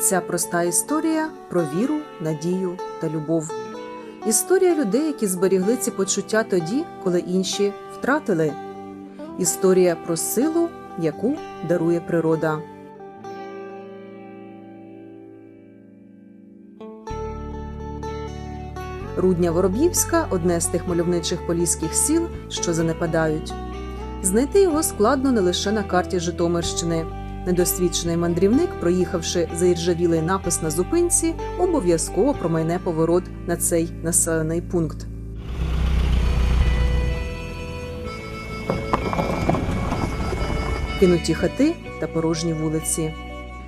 Ця проста історія про віру, надію та любов. Історія людей, які зберігли ці почуття тоді, коли інші втратили. Історія про силу, яку дарує природа. Рудня Вороб'ївська одне з тих мальовничих поліських сіл, що занепадають. Знайти його складно не лише на карті Житомирщини. Недосвідчений мандрівник, проїхавши заіржавілий напис на зупинці, обов'язково промайне поворот на цей населений пункт. Кинуті хати та порожні вулиці.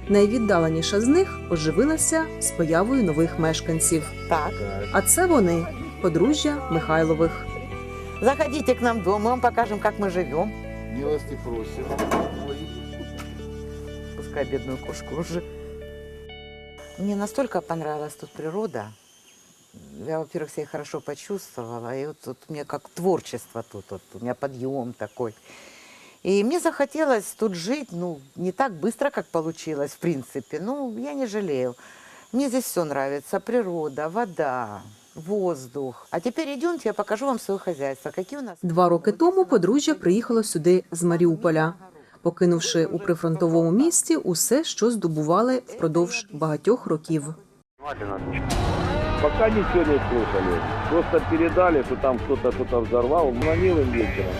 Найвіддаленіша з них оживилася з появою нових мешканців. Так. А це вони подружжя Михайлових. Заходите к нам в дом, мы вам покажем, как мы живем. Милости просим Пускай бедную кошку уже. Мне настолько понравилась тут природа. Я, во-первых, себя хорошо почувствовала. И вот тут у меня как творчество тут, вот, у меня подъем такой. И мне захотелось тут жить, ну, не так быстро, как получилось, в принципе. Ну, я не жалею. Мне здесь все нравится. Природа, вода, воздух. А теперь идемте, я покажу вам свое хозяйство. Какие у нас... Два роки тому подружжя приїхало сюди з Маріуполя, покинувши у прифронтовому місті усе, що здобували впродовж багатьох років. Пока ничего не слышали. Просто передали, что там кто-то что-то взорвал. Звонил им вечером.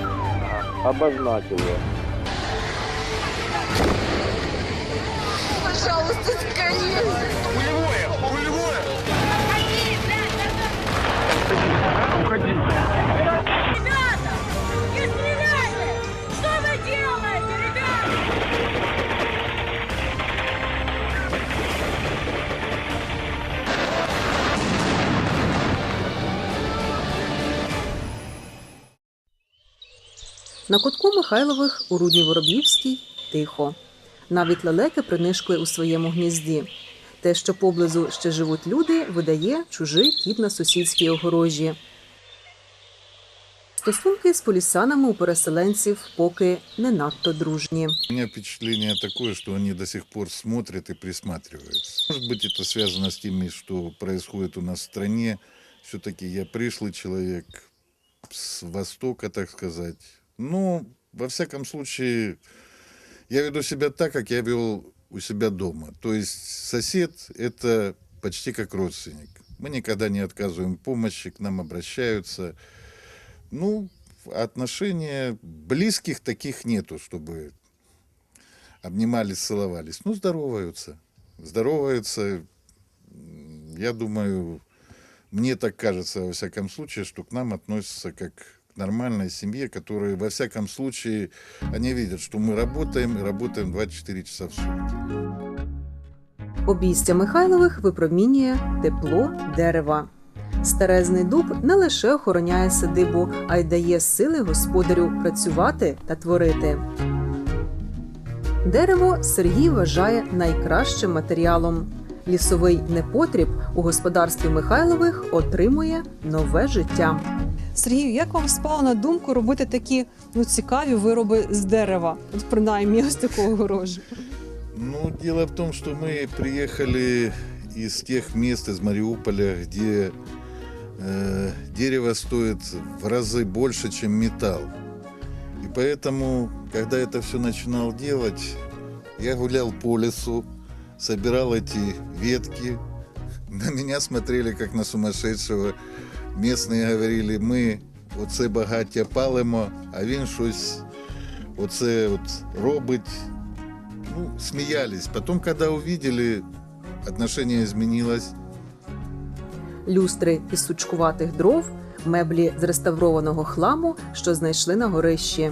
Обозначил его. Пожалуйста, скорее. На кутку Михайлових у Рудні Вороб'ївській тихо. Навіть лелеки принишкли у своєму гнізді. Те, що поблизу ще живуть люди, видає чужий кіт на сусідській огорожі. Стосунки з полісанами у переселенців поки не надто дружні. У меня впечатление такое, что они до сих пор смотрят и присматриваются. Может быть, это связано с тем, что происходит у нас в стране. Все-таки я пришлый человек с Востока, так сказать. Ну, во всяком случае, я веду себя так, как я вел у себя дома. То есть сосед – это почти как родственник. Мы никогда не отказываем помощи, к нам обращаются. Ну, отношения близких таких нету, чтобы обнимались, целовались. Ну, здороваются. Здороваются. Я думаю, мне так кажется, во всяком случае, что к нам относятся как нормальной семье, которые, во всяком случае, они видят, что мы работаем, и работаем 24 часа в сутки. Обійстя Михайлових випромінює тепло дерева. Старезний дуб не лише охороняє садибу, а й дає сили господарю працювати та творити. Дерево Сергій вважає найкращим матеріалом. Лісовий непотріб у господарстві Михайлових отримує нове життя. Сергію, як вам спало на думку робити такі ну, цікаві вироби з дерева? От принаймні ось такого огорожу. Ну, дело в том, что мы приехали из тех мест, из Мариуполя, где э, дерево стоит в разы больше, чем металл. И поэтому, когда это все начинал делать, я гулял по лесу, собирал эти ветки. На меня смотрели как на сумасшедшего. Местные говорили, ми оце багаття палимо, а він щось оце от робить. Ну, смеялись. Потом, когда увидели, отношение изменилось. люстри із сучкуватих дров, меблі з реставрованого хламу, що знайшли на горищі.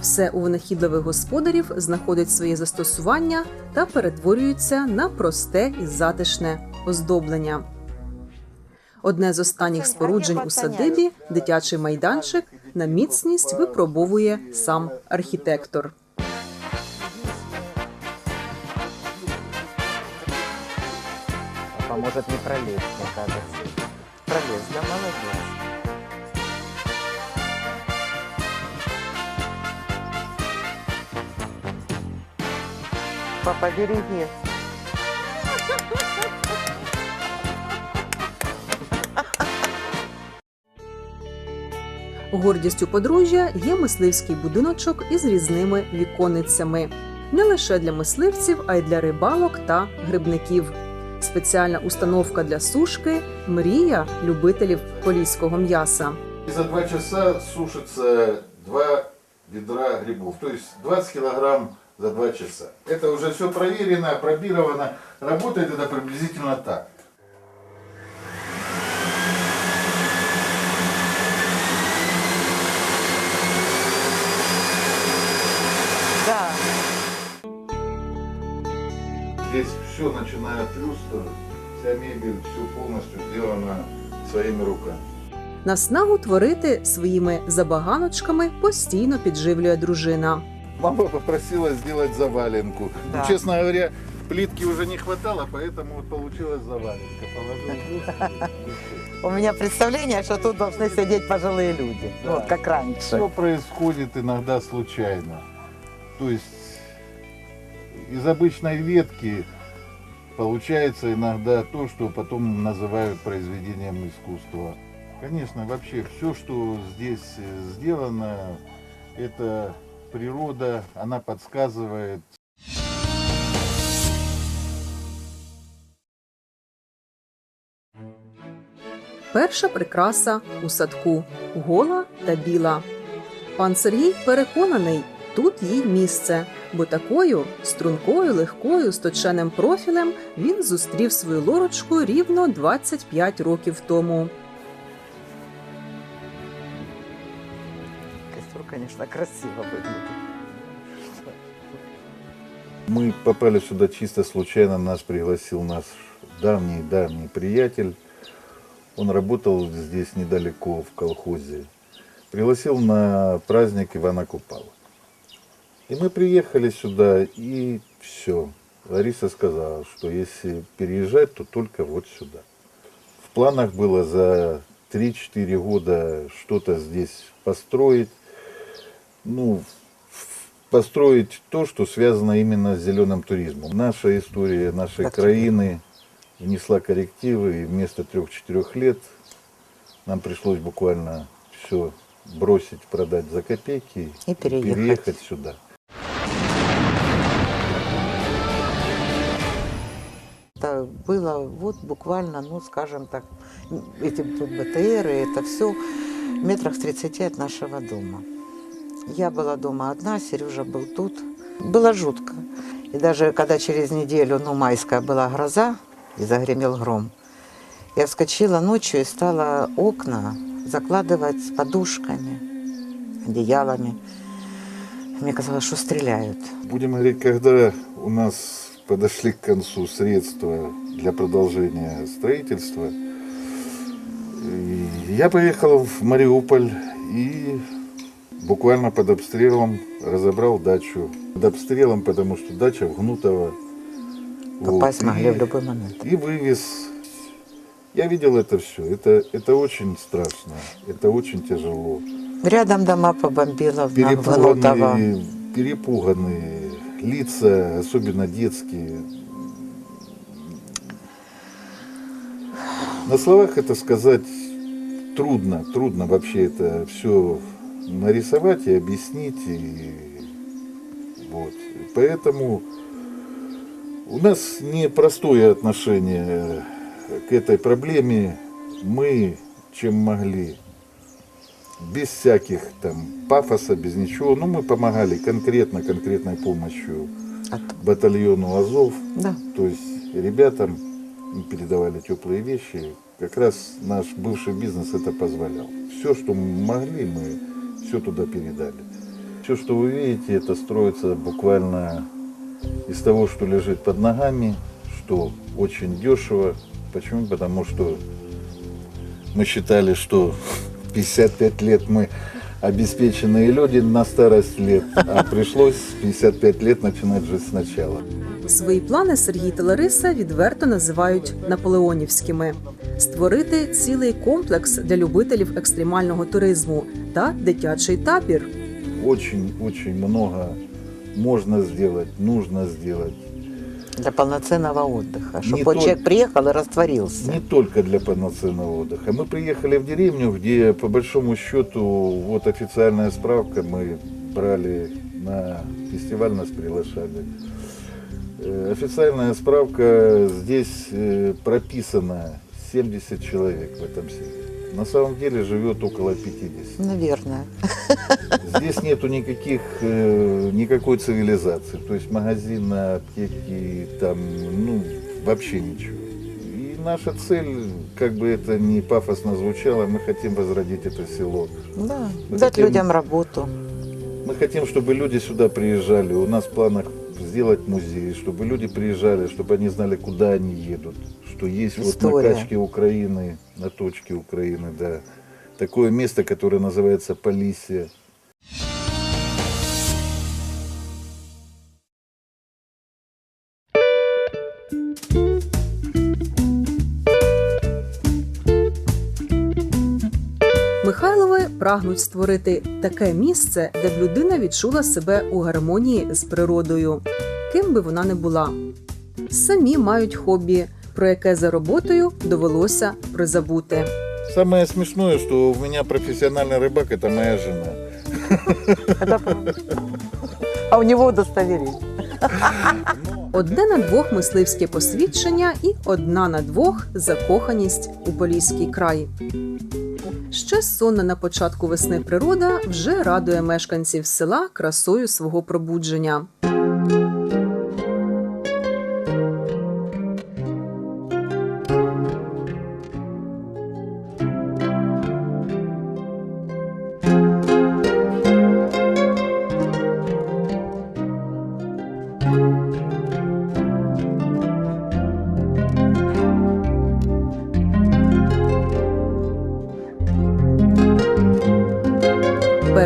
Все у винахідливих господарів знаходить своє застосування та перетворюється на просте і затишне оздоблення. Одне з останніх споруджень у садибі дитячий майданчик на міцність випробовує сам архітектор. Поможет не пролезть, мне кажется. Пролез, да, молодец. Папа, береги. Гордістю подружжя є мисливський будиночок із різними віконницями. Не лише для мисливців, а й для рибалок та грибників. Спеціальна установка для сушки мрія любителів поліського м'яса. За два часа сушится два ведра грибов, то есть 20 килограмм за два часа. Это уже все проверено, пробировано. Работает это приблизительно так. Здесь все, начиная от люстр, вся мебель, все полностью сделано своими руками. Наснагу творити своїми забаганочками постійно підживлює дружина. Мама попросила сделать заваленку. Да. Ну, честно говоря, плитки уже не хватало, поэтому вот получилась заваленка. Положил люстру, и всё. У меня представление, что тут должны сидеть пожилые люди. Да. Вот как раньше. Все происходит иногда случайно. То есть из обычной ветки получается иногда то, что потом называют произведением искусства. Конечно, вообще все, что здесь э, сделано, это природа, она подсказывает. Перша прикраса у садку гола та біла. Пан Сергій переконаний, тут їй місце, бо такою стрункою, легкою, з точеним профілем він зустрів свою лорочку рівно 25 років тому. Костер, конечно, красиво выглядит. Мы попали сюда чисто случайно, нас пригласил наш давний-давний приятель. Он работал здесь недалеко, в колхозе. Пригласил на праздник Ивана Купала. И мы приехали сюда, и все. Лариса сказала, что если переезжать, то только вот сюда. В планах было за 3-4 года что-то здесь построить. Ну, построить то, что связано именно с зеленым туризмом. Наша история нашей Так. краины внесла коррективы, и вместо трех-четырех лет нам пришлось буквально все бросить, продать за копейки И переехать. переехать сюда. Было вот буквально, ну, скажем так, эти тут БТРы, это все метрах в 30 от нашего дома. Я была дома одна, Сережа был тут. Было жутко. И даже когда через неделю, ну, майская была гроза, и загремел гром, я вскочила ночью и стала окна закладывать подушками, одеялами. Мне казалось, что стреляют. Будем говорить, когда у нас подошли к концу средства для продолжения строительства, и я поехал в Мариуполь и буквально под обстрелом разобрал дачу. Под обстрелом, потому что дача в Гнутово. Попасть Вот, могли и- в любой момент. И вывез. Я видел это все. Это, это очень страшно. Это очень тяжело. Рядом дома побомбило в Гнутово. Перепуганные, перепуганные лица, особенно детские. На словах это сказать трудно, трудно вообще это все нарисовать и объяснить. И вот. Поэтому у нас непростое отношение к этой проблеме. Мы, чем могли, без всяких там пафоса, без ничего. Ну, мы помогали конкретно, конкретной помощью батальону Азов. Да. То есть ребятам передавали теплые вещи. Как раз наш бывший бизнес это позволял. Все, что мы могли, мы все туда передали. Все, что вы видите, это строится буквально из того, что лежит под ногами, что очень дешево. Почему? Потому что мы считали, что 55 лет мы обеспеченные люди на старость лет, а пришлось 55 лет начинать жить сначала. Свої плани Сергій та Лариса відверто називають наполеонівськими: створити цілий комплекс для любителів екстремального туризму та дитячий табір. Очень-очень много можно сделать, нужно сделать. Для полноценного отдыха. Чтобы Не вот только- человек приехал и растворился. Не только для полноценного отдыха. Мы приехали в деревню, где по большому счету вот официальная справка мы брали на фестиваль, нас приглашали. Э, Официальная справка здесь э, прописано 70 человек в этом селе. На самом деле живет около 50. Наверное. Здесь нету никаких, э, никакой цивилизации. То есть магазина, аптеки, там, ну, вообще ничего. И наша цель, как бы это ни пафосно звучало, мы хотим возродить это село. Да. Мы Дать хотим- людям работу. Мы хотим, чтобы люди сюда приезжали. У нас в планах сделать музей, чтобы люди приезжали, чтобы они знали, куда они едут. Что есть вот История. на качке Украины, на точке Украины, да. Такое место, которое называется Полисия. прагнуть створити таке місце, де б людина відчула себе у гармонії з природою, ким би вона не була. Самі мають хобі, про яке за роботою довелося призабути. Самое смешное, что у меня профессиональный рыбак, это моя жена. Это правда. А у него удостоверение. Одне на двох мисливське посвідчення і одна на двох закоханість у Поліський край. Ще сонна на початку весни природа вже радує мешканців села красою свого пробудження.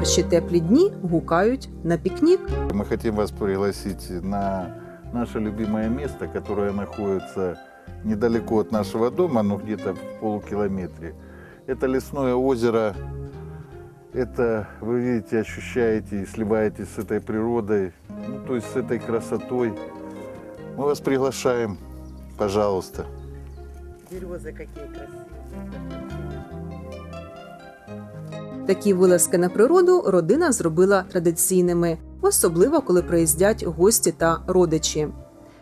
Перші теплі дні гукають на пікнік. Мы хотим вас пригласить на наше любимое место, которое находится недалеко от нашего дома, но где-то в полукилометре. Это лесное озеро. Это, вы видите, ощущаете и сливаетесь с этой природой, ну, то есть с этой красотой. Мы вас приглашаем, пожалуйста. Березы какие красивые. Такі вилазки на природу родина зробила традиційними, особливо коли приїздять гості та родичі.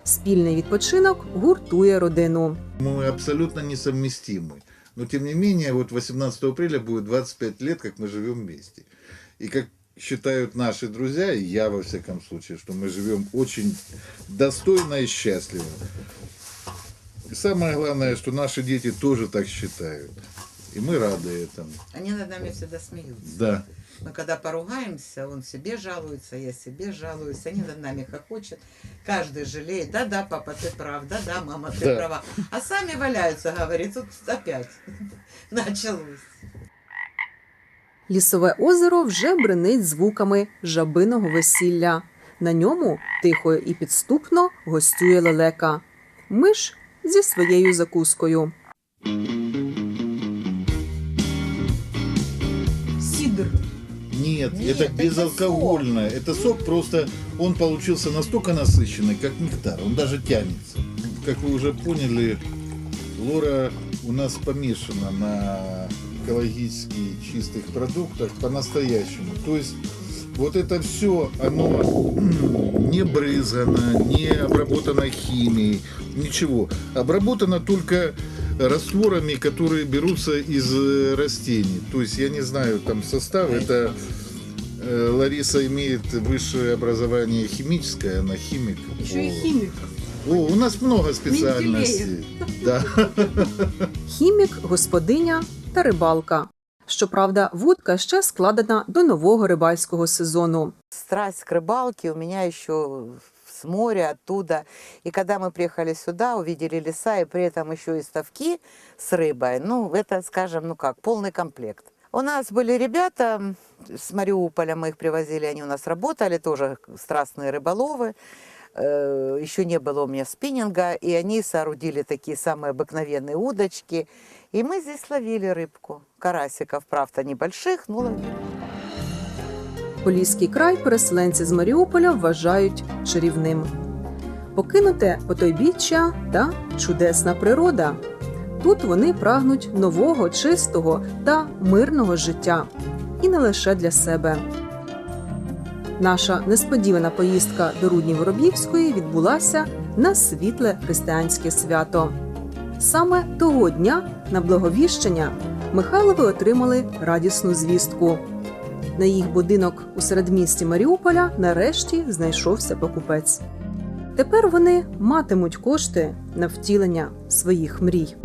Спільний відпочинок гуртує родину. Мы абсолютно несовместимы. Но тем не менее, вот 18 апреля будет 25 лет, как мы живем вместе. И как считают наши друзья, и я во всяком случае, что мы живем очень достойно и счастливо. И самое главное, что наши дети тоже так считают. И мы рады этому. Они над нами всегда смеются. Да. Мы когда поругаемся, он себе жалуется, я себе жалуюсь, они над нами хохочут. Каждый жалеет, да-да, папа, ты прав, да-да, мама, ты Да. права. А сами валяются, говорит, тут опять началось. Лісове озеро вже бренить звуками жабиного весілля. На ньому тихо і підступно гостює лелека. Миш зі своєю закускою. Нет, Нет, это это безалкогольное. Это сок просто, он получился настолько насыщенный, как нектар. Он даже тянется. Как вы уже поняли, Лора у нас помешана на экологически чистых продуктах по-настоящему. То есть вот это все, оно не брызгано, не обработано химией, ничего. Обработано только растворами, которые берутся из э, растений. То есть я не знаю там состав. Это э, Лариса имеет высшее образование химическое, она химик. Ще й О. хімік. О, у нас много специальностей. Да. Хімік, господиня та рибалка. Щоправда, вудка ще складена до нового рибальського сезону. Страсть к рыбалке у меня еще С моря, оттуда. И когда мы приехали сюда, увидели леса и при этом еще и ставки с рыбой, ну, это, скажем, ну как, полный комплект. У нас были ребята с Мариуполя, мы их привозили, они у нас работали, тоже страстные рыболовы. Э, Еще не было у меня спиннинга, и они соорудили такие самые обыкновенные удочки. И мы здесь ловили рыбку. Карасиков, правда, небольших, но ловили. Поліський край переселенці з Маріуполя вважають чарівним. покинуте потойбіччя та чудесна природа. Тут вони прагнуть нового, чистого та мирного життя, і не лише для себе. Наша несподівана поїздка до Рудні Вороб'ївської відбулася на світле християнське свято. Саме того дня на благовіщення Михайлови отримали радісну звістку. На їх будинок у середмісті Маріуполя нарешті знайшовся покупець. Тепер вони матимуть кошти на втілення своїх мрій.